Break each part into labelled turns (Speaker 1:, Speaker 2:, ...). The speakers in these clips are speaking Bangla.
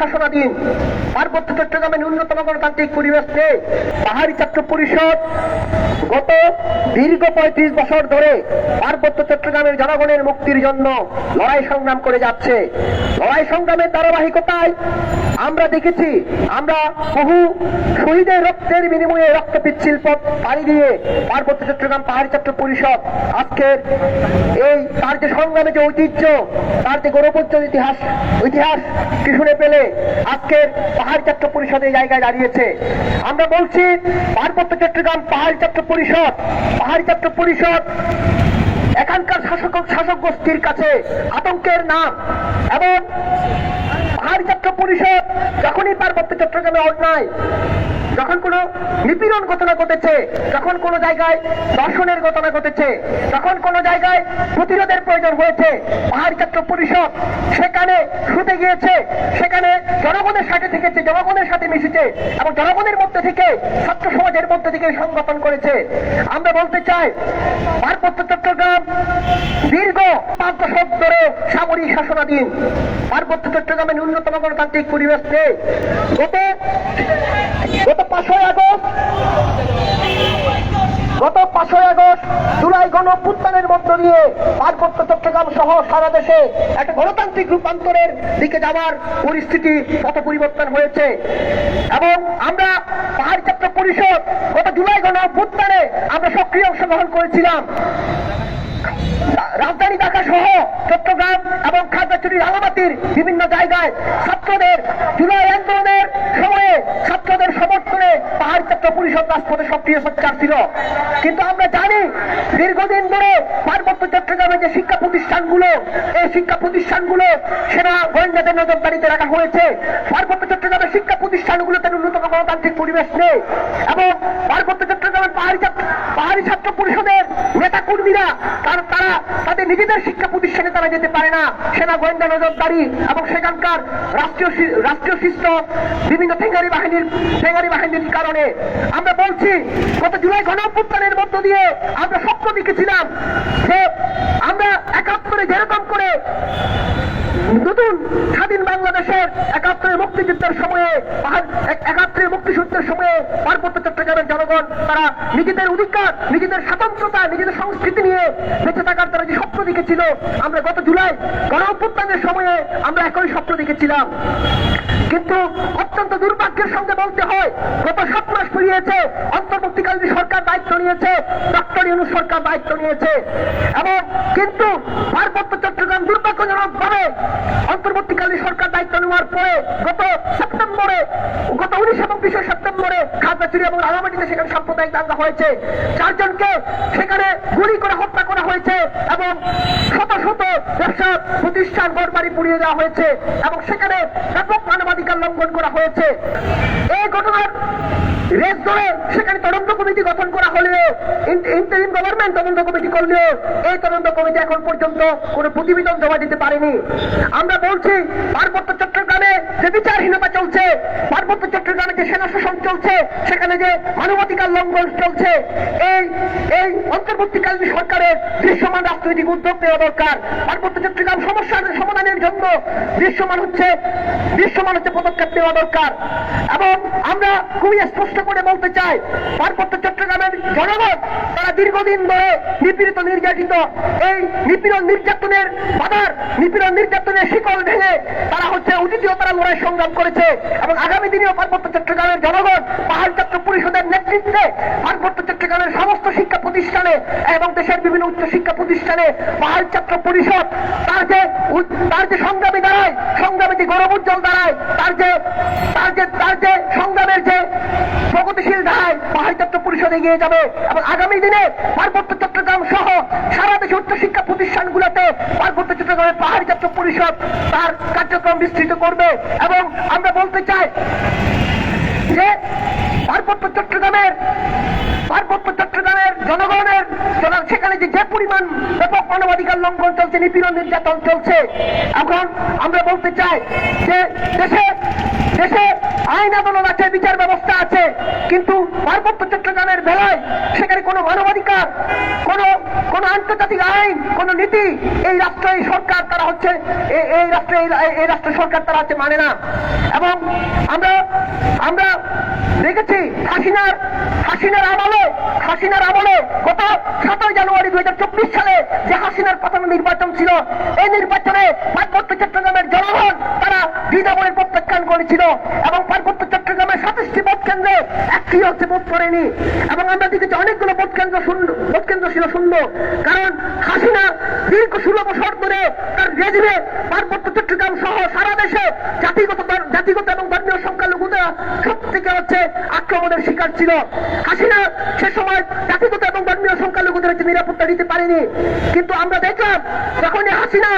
Speaker 1: শাসনাধীন। পার্বত্য চট্টগ্রামে ন্যূনতম গণতান্ত্রিক পরিবেশ নেই। পাহাড়ি ছাত্র পরিষদ গত দীর্ঘ পঁয়ত্রিশ বছর ধরে পার্বত্য চট্টগ্রামের জনগণের মুক্তির জন্য লড়াই সংগ্রাম করে যাচ্ছে। লড়াই সংগ্রামের ধারাবাহিকতায় আমরা দেখেছি, আমরা বহু শহীদের রক্তের বিনিময়ে রক্ত পিচ্ছিল পথ পাড়ি দিয়ে পার্বত্য চট্টগ্রাম পাহাড়ি ছাত্র পরিষদ আজকের এই তার যে সংগ্রামে যে ঐতিহ্য, তার যে গৌরবোজ্জ্বল ইতিহাস ইতিহাস কি শুনে পেলে? আজকের পাহাড়ি ছাত্র পরিষদের জায়গায় দাঁড়িয়েছে। আমরা বলছি, পার্বত্য চট্টগ্রাম পাহাড়ি ছাত্র পরিষদ পাহাড়ি ছাত্র পরিষদ, এখানকার শাসক শাসক গোষ্ঠীর কাছে আতঙ্কের নাম এবং পাহাড়ি ছাত্র পরিষদ যখনই পার্বত্য চট্টগ্রামে অন্যায় যখন কোনো নিপীড়ন ঘটনা ঘটেছে, যখন কোনো জায়গায় দর্শনের ঘটনা ঘটেছে, যখন কোনো জায়গায় প্রতিরোধের প্রয়োজন হয়েছে, পাহাড়ি ছাত্র পরিষদ সেখানে শুতে গিয়েছে, সেখানে জনগণের সাথে থেকেছে, জনগণের সাথে মিশেছে এবং জনগণের মধ্যে থেকে, ছাত্র সমাজের মধ্যে থেকে সংগঠন করেছে। আমরা বলতে চাই, পার্বত্য চট্টগ্রাম দীর্ঘ পাঁচ দশক ধরে সামরিক শাসনাধীন। পার্বত্য চট্টগ্রামে ন্যূনতম গণতান্ত্রিক পরিবেশ নেই। গত পাঁচই আগস্ট, গত পাঁচই আগস্ট জুলাই গণ অভ্যুত্থানের মধ্য দিয়ে পার্বত্য চট্টগ্রাম সহ সারা দেশে একটা গণতান্ত্রিক রূপান্তরের দিকে যাওয়ার পরিস্থিতি পথ পরিবর্তন হয়েছে। এবং আমরা পাহাড় পরিষদ গত জুলাই গণ আমরা সক্রিয় অংশগ্রহণ করেছিলাম। রাজধানী ঢাকা সহ চট্টগ্রাম এবং খাগড়াছড়ি রাঙামাটির বিভিন্ন জায়গায় ছাত্রদের জুলাই আন্দোলনের সময়ে ছাত্রদের সমর্থনে পাহাড় রাজপথে সক্রিয় সোচ্চার ছিল। কিন্তু আমরা জানি দীর্ঘদিন ধরে পার্বত্য চট্টগ্রামের যে শিক্ষা প্রতিষ্ঠানগুলো, এই শিক্ষা প্রতিষ্ঠানগুলো সেনা গোয়েন্দাদের নজরদারিতে রাখা হয়েছে। পার্বত্য চট্টগ্রামের শিক্ষা প্রতিষ্ঠানগুলোতে ন্যূনতম গণতান্ত্রিক পরিবেশ নেই এবং পার্বত্য চট্টগ্রামের পাহাড়ি পাহাড়ি ছাত্র পরিষদের নেতা কর্মীরা তার, তারা তাদের নিজেদের শিক্ষা প্রতিষ্ঠানে তারা যেতে পারে না। সেনা গোয়েন্দা নজরদারি এবং সেখানকার রাষ্ট্রীয় রাষ্ট্রীয় শিষ্ট, বিভিন্ন ঠেঙ্গারি বাহিনীর ঠেঙ্গারি বাহিনীর কারণে। আমরা বলছি, গত জুলাই গণ অভ্যুত্থানের মধ্য দিয়ে আমরা স্বপ্ন দেখেছিলাম যে আমরা একাত্তরে যেরকম করে নতুন স্বাধীন বাংলাদেশের একাত্তরের মুক্তিযুদ্ধের সময়ে, পাহাড়, এক- একাত্তরের মুক্তিযুদ্ধের সময়ে পার্বত্য চট্টগ্রামের জনগণ, তারা নিজেদের অধিকার, নিজেদের স্বাতন্ত্রতা, নিজেদের সংস্কৃতি নিয়ে বেঁচে থাকার তারা যে স্বপ্ন দেখেছিল, আমরা গত জুলাই গণ সময়ে আমরা একই স্বপ্ন দেখেছিলাম। কিন্তু অত্যন্ত দুর্ভাগ্যের সঙ্গে বলতে হয়, গত সাত মাস পেরিয়েছে, অন্তর্বর্তীকালীন সরকার দায়িত্ব নিয়েছে সরকার দায়িত্ব নিয়েছে। এবং কিন্তু পার্বত্য চট্টগ্রাম দুর্ভাগ্যজনক ভাবে অন্তর্বর্তীকালীন সরকার দায়িত্ব নেওয়ার পরে গত সেপ্টেম্বরে, গত উনিশ এবং বিশে সেপ্টেম্বরে খাগড়াছড়ি এবং রাঙামাটিতে সেখানে সাম্প্রদায়িক দাঙ্গা হয়েছে, চারজনকে সেখানে গুলি করে হত্যা করা হয়েছে এবং শত শত ব্যবসা প্রতিষ্ঠান ঘরবাড়ি পুড়িয়ে দেওয়া হয়েছে এবং সেখানে ব্যাপক মানবাধিকার লঙ্ঘন করা হয়েছে। এই ঘটনার রেস করে সেখানে তদন্ত কমিটি গঠন করা হলেও ইন্টারিম গভর্নমেন্ট তদন্ত কমিটি করলেও, এই তদন্ত কমিটি এখন পর্যন্ত কোনো প্রতিবেদন জমা দিতে পারেনি। আমরা বলছি, পার্বত্য চট্টগ্রামে যে বিচারহীনতা চলছে, পার্বত্য চট্টগ্রামে যে সেনা শাসন চলছে, সেখানে যে মানবাধিকার লঙ্ঘন চলছে, এই এই অন্তর্বর্তীকালীন সরকারের দৃশ্যমান রাজনৈতিক উদ্যোগ নেওয়া দরকার। পার্বত্য চট্টগ্রাম সমস্যার সমাধানের জন্য দৃশ্যমান হচ্ছে দৃশ্যমান হচ্ছে পদক্ষেপ নেওয়া দরকার। এবং আমরা খুবই স্পষ্ট করে বলতে চাই, পার্বত্য চট্টগ্রামের জনগণ তারা দীর্ঘদিন ধরে নিপীড়িত, নির্যাতিত, এই নিপীড়ন নির্যাতনের বাধার, নিপীড়ন নির্যাতনের শিকল ভেঙে তারা হচ্ছে অতীতীয় তারা লড়াই সংগ্রাম করেছে এবং আগামী দিনেও পার্বত্য চট্টগ্রামের জনগণ, পাহাড় ছাত্র পরিষদের নেতৃত্বে পার্বত্য চট্টগ্রামের সমস্ত শিক্ষা প্রতিষ্ঠানে এবং দেশের বিভিন্ন উচ্চ শিক্ষা প্রতিষ্ঠানে পাহাড় ছাত্র পরিষদ, তার যে তার যে সংগ্রামী দাঁড়ায়, সংগ্রামী যে গৌরব উজ্জ্বল দাঁড়ায়, তার যে তার যে তার যে সংগ্রামের যে প্রগতিশীল দাঁড়ায় পাহাড় পরিষদ এগিয়ে যাবে এবং আগামী দিনে পার্বত্য চট্টগ্রাম সহ সারা দেশে উচ্চ শিক্ষা প্রতিষ্ঠানগুলোতে পার্বত্য চট্টগ্রামের পাহাড়ি ছাত্র পরিষদ তার কার্যক্রম বিস্তৃত করবে এবং আমরা বলতে চাই যে পার্বত্য চট্টগ্রামের পার্বত্য চট্টগ্রামের জনগণের জন- সেখানে যে পরিমাণ ব্যাপক মানবাধিকার লঙ্ঘন চলছে, নিপীড়ন নির্যাতন চলছে, এখন আমরা বলতে চাই যে দেশে দেশে আইন আদালত আছে, বিচার ব্যবস্থা আছে, কিন্তু পার্বত্য চট্টগ্রামের বেলায় সেখানে কোনো মানবাধিকার, কোনো কোনো আন্তর্জাতিক আইন, কোনো নীতি এই রাষ্ট্র এই সরকার তারা হচ্ছে এই রাষ্ট্র এই রাষ্ট্র সরকার তারা হচ্ছে মানে না। এবং আমরা আমরা দেখেছি হাসিনার হাসিনার আমলে হাসিনার আমলে গত সাতই জানুয়ারি দুই হাজার চব্বিশ সালে যে হাসিনার প্রথম নির্বাচন ছিল, এই নির্বাচনে পার্বত্য চট্টগ্রামের জনগণ তারা দ্বিধাবনের প্রত্যাখ্যান করেছিল এবং পার্বত্য কেন্দ্রে একটি হচ্ছে ভোট করেনি এবং আমরা দেখেছি অনেকগুলো ভোট কেন্দ্র ভোট কেন্দ্র ছিল শূন্য। কারণ হাসিনা দীর্ঘ ষোলো বছর ধরে তার রেজিমে পার্বত্য চট্টগ্রাম সহ সারা দেশে জাতিগত জাতিগত এবং ধর্মীয় সংখ্যালঘুরা সব থেকে হচ্ছে আক্রমণের শিকার ছিল। হাসিনা সে সময় জাতিগত এবং ধর্মীয় সংখ্যালঘুদের হচ্ছে নিরাপত্তা দিতে পারেনি। কিন্তু আমরা দেখলাম যখন হাসিনা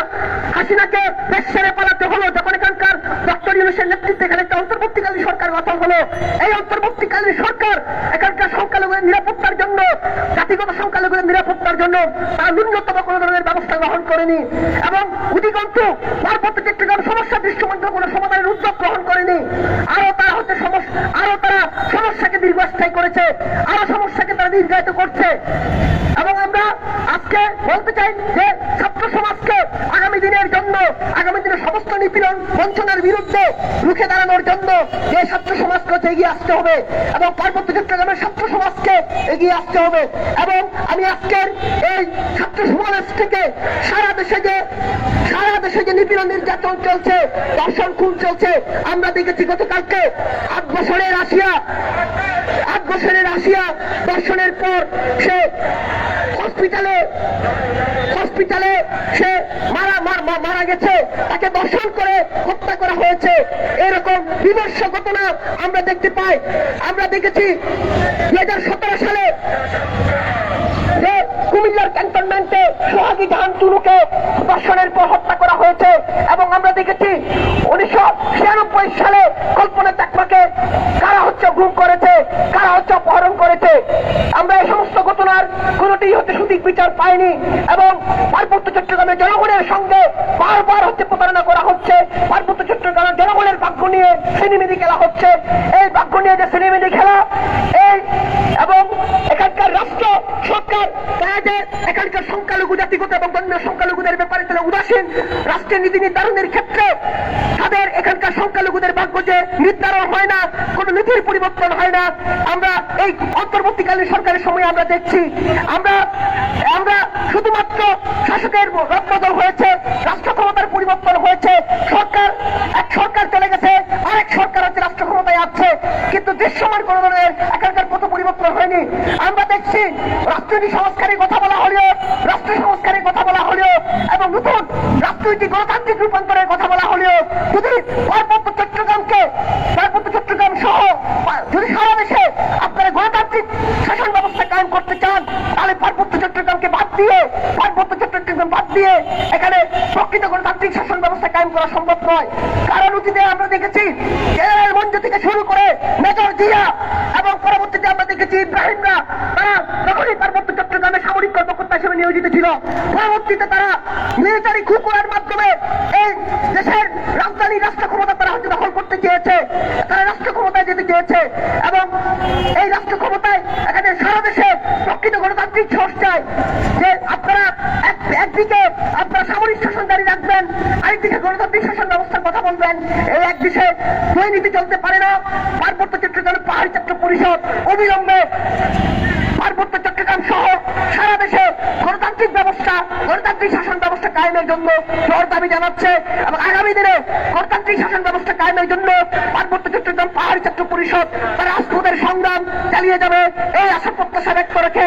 Speaker 1: হাসিনাকে দেশ ছেড়ে পালাতে হলো, যখন এখানকার ডক্টর ইউনুসের নেতৃত্বে এখানে একটা অন্তর্বর্তীকালীন সরকার গঠন হলো, এই অন্তর্বর্তীকালীন সরকার এখানকার সংখ্যালঘুদের নিরাপত্তার জন্য, জাতিগত সংখ্যালঘুদের নিরাপত্তার জন্য তারা ন্যূনতম কোনো ধরনের ব্যবস্থা গ্রহণ করেনি এবং অধিকন্তু পার্বত্য চট্টগ্রাম সমস্যা দৃশ্যমান কোনো সমাধানের উদ্যোগ গ্রহণ করেনি। আরও তারা হচ্ছে আরও তারা সমস্যাকে দীর্ঘস্থায়ী করেছে আরও সমস্যাকে তারা দীর্ঘায়িত করছে। এবং আমরা আজকে বলতে চাই যে ছাত্র সমাজকে আগামী দিনের জন্য, আগামী দিনের সমস্ত নিপীড়ন, বঞ্চনার বিরুদ্ধে রুখে দাঁড়ানোর জন্য যে ছাত্র সমাজকে হচ্ছে এগিয়ে আসতে হবে এবং পার্বত্য চট্টগ্রামের ছাত্র সমাজকে এগিয়ে আসতে হবে। এবং আমি আজকের এই ছাত্র সমাজ থেকে সারা দেশে যে, সারা দেশে যে নিপীড়ন নির্যাতন চলছে দর্শন খুন চলছে, আমরা দেখেছি গতকালকে আট বছরের আসিয়া আট বছরের আসিয়া দর্শনের পর সে গেছে, তাকে দর্শন করে হত্যা করা হয়েছে। এরকম বিমর্ষ ঘটনা আমরা দেখতে পাই। আমরা দেখেছি দুই হাজার সতেরো সালে কুমিল্লার ক্যান্টনমেন্টে সোহাগী জাহান টুনুকে দর্শনের পর হত্যা করা হয়েছে এবং আমরা দেখেছি উনিশশো ছিয়ানব্বই সালে কল্পনা চাকমাকে কারা হচ্ছে গুম করেছে, কারা হচ্ছে অপহরণ করেছে। আমরা এই সমস্ত ঘটনার কোনটি হচ্ছে সঠিক বিচার পাইনি এবং পার্বত্য চট্টগ্রামের জনগণের সঙ্গে বারবার হচ্ছে প্রতারণা করা হচ্ছে। পার্বত্য চট্টগ্রামের জনগণের ভাগ্য নিয়ে সিনেমিনি খেলা হচ্ছে। এই ভাগ্য নিয়ে যে সিনেমিনি খেলা, এই এবং এখানকার রাষ্ট্র, সরকার যে এখানকার সংখ্যালঘু জাতিগত এবং ধর্মীয় সংখ্যালঘুদের ব্যাপারে তারা উদাসীন। রাষ্ট্রের নীতি নির্ধারণের ক্ষেত্রে তাদের এখানকার সংখ্যালঘুদের ভাগ্য যে নির্ধারণ হয় না, কোনো নীতির পরিবর্তন হয় না। আমরা এই অন্তর্বর্তীকালীন সরকারের সময় আমরা দেখছি। আমরা আমরা শুধুমাত্র শাসকের রদবদল হয়েছে। রাষ্ট্র পরিবর্তন হয়েছে। সরকার, এক সরকার চলে গেছে, আরেক সরকার হচ্ছে রাষ্ট্র ক্ষমতায় আছে কিন্তু দৃশ্যমান কোন ধরনের এখানকার পথ পরিবর্তন হয়নি। আমরা দেখছি রাষ্ট্রনীতি সংস্কারের কথা বলা হলেও, রাষ্ট্র সংস্কারের কথা বলা হলেও, এবং নতুন রাজনৈতিক গণতান্ত্রিক রূপান্তরের কথা বলা হলেও, যদি পার্বত্য চট্টগ্রামকে, পার্বত্য চট্টগ্রাম সহ, যদি সারা দেশে আপনারা গণতান্ত্রিক শাসন ব্যবস্থা কায়েম করতে চান, তাহলে পার্বত্য চট্টগ্রামকে দিয়ে পার্বত্য চট্টগ্রাম বাদ দিয়ে এখানে প্রকৃত গণতান্ত্রিক শাসন ব্যবস্থা কায়েম করা সম্ভব নয়। কারণ অতীতে আমরা দেখেছি, জেনারেল মঞ্জু থেকে শুরু করে মেজর জিয়া এবং পরবর্তীতে আমরা দেখেছি ইব্রাহিমরা, তারা যখনই পার্বত্য চট্টগ্রামে সামরিক কর্মকর্তা হিসেবে নিয়োজিত ছিল। পরবর্তীতে তারা মিলিটারি কু করার মাধ্যমে এই দেশের রাজধানী রাষ্ট্র ক্ষমতা তারা হচ্ছে দখল করতে চেয়েছে, তারা রাষ্ট্র ক্ষমতায় যেতে চেয়েছে এবং এই রাষ্ট্র ক্ষমতায় সোর্স চাই যে আপনারা একদিকে আপনারা সামরিক শাসন জারি রাখবেন, আরেকদিকে গণতান্ত্রিক শাসন ব্যবস্থার কথা বলবেন। এই এক দিশে দুই নীতি চলতে পারে না। পার্বত্য চট্টগ্রাম পাহাড়ি চট্ট পরিষদ অবিলম্বে পার্বত্য চট্টগ্রাম সহ সারা দেশে গণতান্ত্রিক ব্যবস্থা, গণতান্ত্রিক শাসন ব্যবস্থা কায়েমের জন্য জোর দাবি জানাচ্ছে। এবং আগামী দিনে গণতান্ত্রিক শাসন ব্যবস্থা কায়েমের জন্য পার্বত্য চট্টগ্রাম পাহাড়ি চট্ট পরিষদ তার রাষ্ট্রপতির সংগ্রাম চালিয়ে যাবে। এই আশা প্রত্যাশা ব্যক্ত রেখে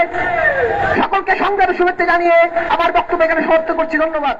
Speaker 1: সকলকে সংগ্রামে শুভেচ্ছা জানিয়ে আমার বক্তব্য এখানে সমাপ্ত করছি ধন্যবাদ।